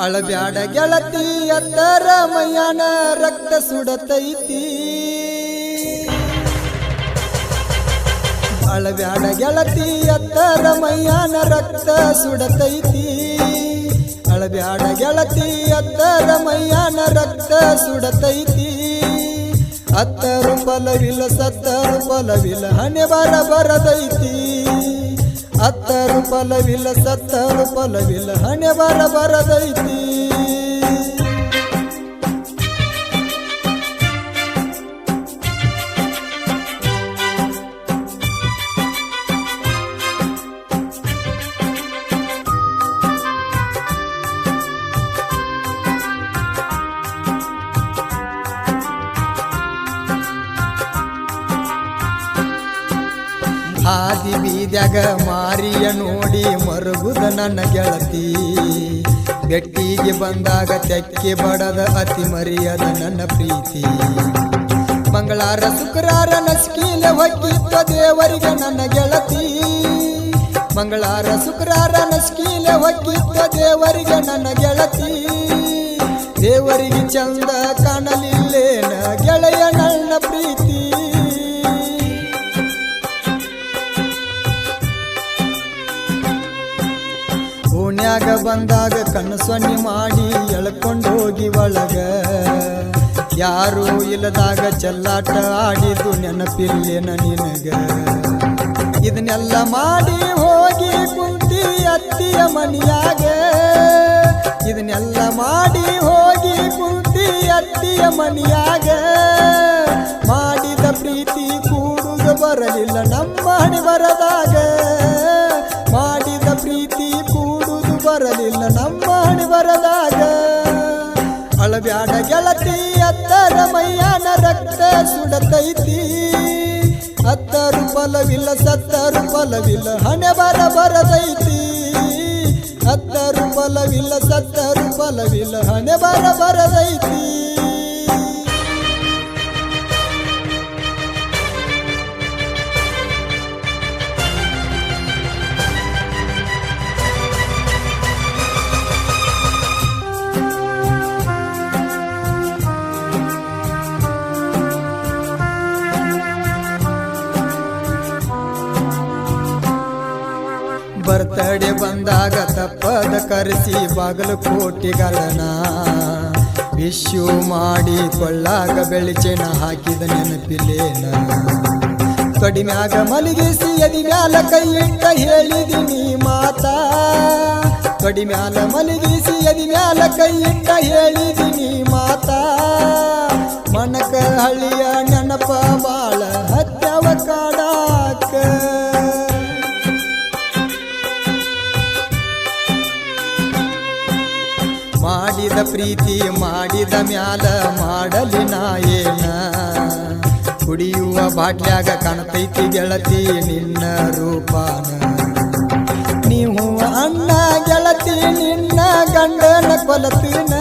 ಅಳಬ್ಯಾಡ ಗೆಳತಿ ಎತ್ತರ ಮಯಾನ ರಕ್ತ ಸುಡತೈತಿ. ಅಳಬ್ಯಾಡ ಗೆಳತಿ ಎತ್ತರ ಮಯಾನ ರಕ್ತ ಸುಡತೈತಿ. ಅಳಬ್ಯಾಡ ಗೆಳತಿ ಎತ್ತರ ಮಯಾನ ರಕ್ತ ಸುಡತೈತಿ. ಅತ್ತರು ಫಲವಿಲ್ಲ ಸತ್ತರು ಫಲವಿಲ್ಲ ಹಣೆ ಬರ ಬರದೈತಿ ಹತ್ತರು ಫಲವಿಲ್ಲ ಸತ್ತರು ಫಲವಿಲ್ಲ ಹಣೆ ಬರ ಬರದೈತಿ ಹಾದಿ ಬೀದ್ಯಾಗ ಮಾರಿಯ ನೋಡಿ ಮರುಗುದ ನನ್ನ ಗೆಳತಿ. ಬೆಟ್ಟಿಗೆ ಬಂದಾಗ ತೆಕ್ಕೆ ಬಡದ ಅತಿ ಮರಿಯದ ನನ್ನ ಪ್ರೀತಿ. ಮಂಗಳಾರ, ಶುಕ್ರಾರ, ನಸ್ಕೀಲ ಹೊಕ್ಕಿತ್ತ ದೇವರಿಗೆ ನನ್ನ ಗೆಳತಿ. ಮಂಗಳಾರ, ಶುಕ್ರಾರ, ನಸ್ಕೀಲ ಹೊಕ್ಕಿತ್ತ ದೇವರಿಗೆ ನನ್ನ ಗೆಳತಿ. ದೇವರಿಗೆ ಚಂದ ಕಾಣಲಿಲ್ಲೇನ ಓಣ್ಯಾಗ ಬಂದಾಗ ಕಣ್ಣು ಸೊನ್ನೆ ಮಾಡಿ ಎಳ್ಕೊಂಡು ಹೋಗಿ ಒಳಗ. ಯಾರು ಇಲ್ಲದಾಗ ಚೆಲ್ಲಾಟ ಆಡಿದ್ದು ನೆನಪಿಲ್ಲೇನ ನಿನಗ. ಇದನ್ನೆಲ್ಲ ಮಾಡಿ ಹೋಗಿ ಕುಂತಿ ಅತ್ತಿಯ ಮನಿಯಾಗ. ಇದನ್ನೆಲ್ಲ ಮಾಡಿ ಹೋಗಿ ಕುಂತಿ ಅತ್ತಿಯ ಮನಿಯಾಗ. ಮಾಡಿದ ಪ್ರೀತಿ ಕೂಡುದು ಬರಲಿಲ್ಲ ನಮ್ಮ ಹಣಿ ಬರದಾಗ ಮಾಡಿದ ಪ್ರೀತಿ ಬರಲಿಲ್ಲ ನಮ್ಮ ಹಣಿ ಬರದಾಗ. ಅಳಬ್ಯಾಡ ಗೆಳತಿ, ಅತ್ತರ ಮೈಯಾನ ರಕ್ತ ಸುಡತೈತಿ. ಹತ್ತರು ಫಲವಿಲ್ಲ ಸತ್ತರು ಫಲವಿಲ್ಲ ಹಣೆ ಬರ ಬರದೈತಿ ಹತ್ತರು ಫಲವಿಲ್ಲ ಸತ್ತರು ಫಲವಿಲ್ಲ ಹಣೆ ಬರ ಬರದೈತಿ ಬರ್ತಡೆ ಬಂದಾಗ ತಪ್ಪದ ಕರೆಸಿ ಬಾಗಲು ಕೋಟಿಗಳನ ವಿಶ್ಯು ಮಾಡಿ ಕೊಳ್ಳಾಗ ಬೆಳಿಚೆನ ಹಾಕಿದ ನೆನಪಿಲೇನ. ಕಡಿಮ್ಯಾಗ ಮಲಗಿಸಿ ಎದಿ ಮ್ಯಾಲ ಕೈ ಇಟ್ಟ ಹೇಳಿದಿನಿ ಮಾತಾ. ಕಡಿಮ್ಯಾಲ ಮಲಗಿಸಿ ಎದಿ ಮ್ಯಾಲ ಕೈ ಇಟ್ಟ ಹೇಳಿದಿನಿ ಮಾತಾ. ಮನಕ ಹಳ್ಳಿಯ ನೆನಪ ಬಾಳ ಮಾಡಿದ ಪ್ರೀತಿ ಮಾಡಿದ ಮ್ಯಾಲ ಮಾಡಲಿ ನಾಯೇನ ಕುಡಿಯುವ ಬಾಟ್ಲ್ಯಾಗ ಕಾಣತೈತಿ ಗೆಳತಿ ನಿನ್ನ ರೂಪಾನ. ನೀವು ಅಣ್ಣ ಗೆಳತಿ, ನಿನ್ನ ಗಂಡನ ಕೊಲತಿನ.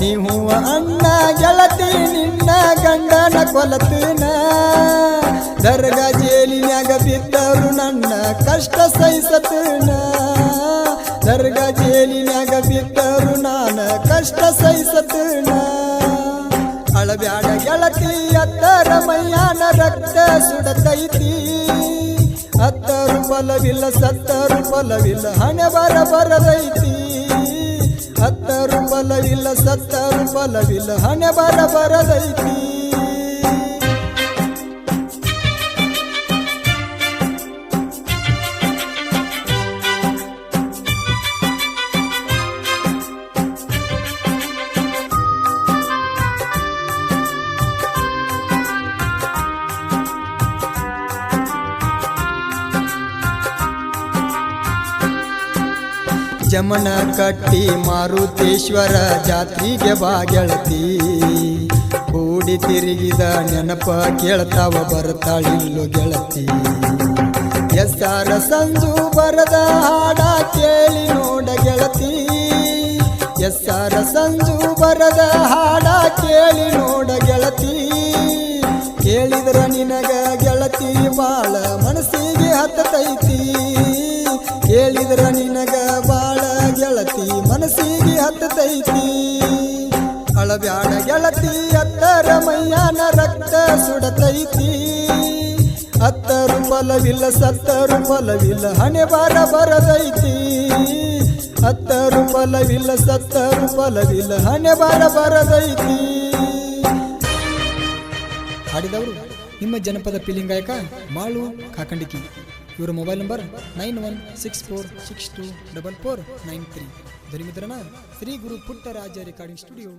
ನೀವು ಅಣ್ಣ ಗೆಳತಿ, ನಿನ್ನ ಗಂಡನ ಕೊಲತಿನ. ದರ್ಗ ಜೇಲಿನಾಗ ಬಿದ್ದರು ನನ್ನ ಕಷ್ಟ ಸಹಿಸತನ. ದರ್ಗ ಜೇಲಿನ್ಯಾಗ ಬಿದ್ದರು ನಾನ ಕಷ್ಟ ಸಹಿಸತನ ಅಳಬ್ಯಾಡ ಗೆಳತಿ, ಅತ್ತರ ಮೈಯಾನ ರಕ್ತ ಸುಡತೈತಿ. ಹತ್ತರು ಫಲವಿಲ್ಲ ಸತ್ತರು ಫಲವಿಲ್ಲ ಹಣೆ ಬರ ಬರದೈತಿ. ಹತ್ತರು ಫಲವಿಲ್ಲ ಸತ್ತರು ಫಲವಿಲ್ಲ ಹಣೆ ಬರ ಬರದೈತಿ. ಜಮನ ಕಟ್ಟಿ ಮಾರುತೇಶ್ವರ ಜಾತ್ರೆಗೆ ಬಾ ಗೆಳತಿ ಕೂಡಿ ತಿರುಗಿದ ನೆನಪ ಕೇಳ್ತಾವ ಬರ್ತಾಳಿಲ್ಲು ಗೆಳತಿ. ಎಸ್ಸಾರ ಸಂಜು ಬರದ ಹಾಡ ಕೇಳಿ ನೋಡ ಗೆಳತಿ. ಎಸ್ಸಾರ ಸಂಜು ಬರದ ಹಾಡ ಕೇಳಿ ನೋಡ ಗೆಳತಿ. ಕೇಳಿದ್ರ ನಿನಗ ಗೆಳತಿ ಬಾಳ ಮನಸ್ಸಿಗೆ ಹತ್ತತೈತಿ ಕೇಳಿದ್ರ ನಿನಗ ಮನಸ್ಸಿಗೆ ಹತ್ತತೈತಿ. ಅಳಬ್ಯಾಡ ಗೆಳತಿ, ಅತ್ತರ ಮೈಯಾನ ರಕ್ತ ಸುಡತೈತಿ. ಹತ್ತರು ಫಲವಿಲ್ಲ ಸತ್ತರು ಫಲವಿಲ್ಲ ಹಣೆ ಬಾರ ಬರದೈತಿ ಹತ್ತರು ಫಲವಿಲ್ಲ ಸತ್ತರು ಫಲವಿಲ್ಲ ಹಣೆ ಬಾರ ಬರದೈತಿ ಹಾಡಿದವರು ನಿಮ್ಮ ಜನಪದ ಫೀಲಿಂಗ್ ಗಾಯಕ ಮಾಳು ಕಾಕಂಡಿಕಿ. ಇವರ mobile number nine one six four six two double four nine three. ಧ್ವನಿಮಿತ್ರಣ Shri Guru Puttaraja recording studio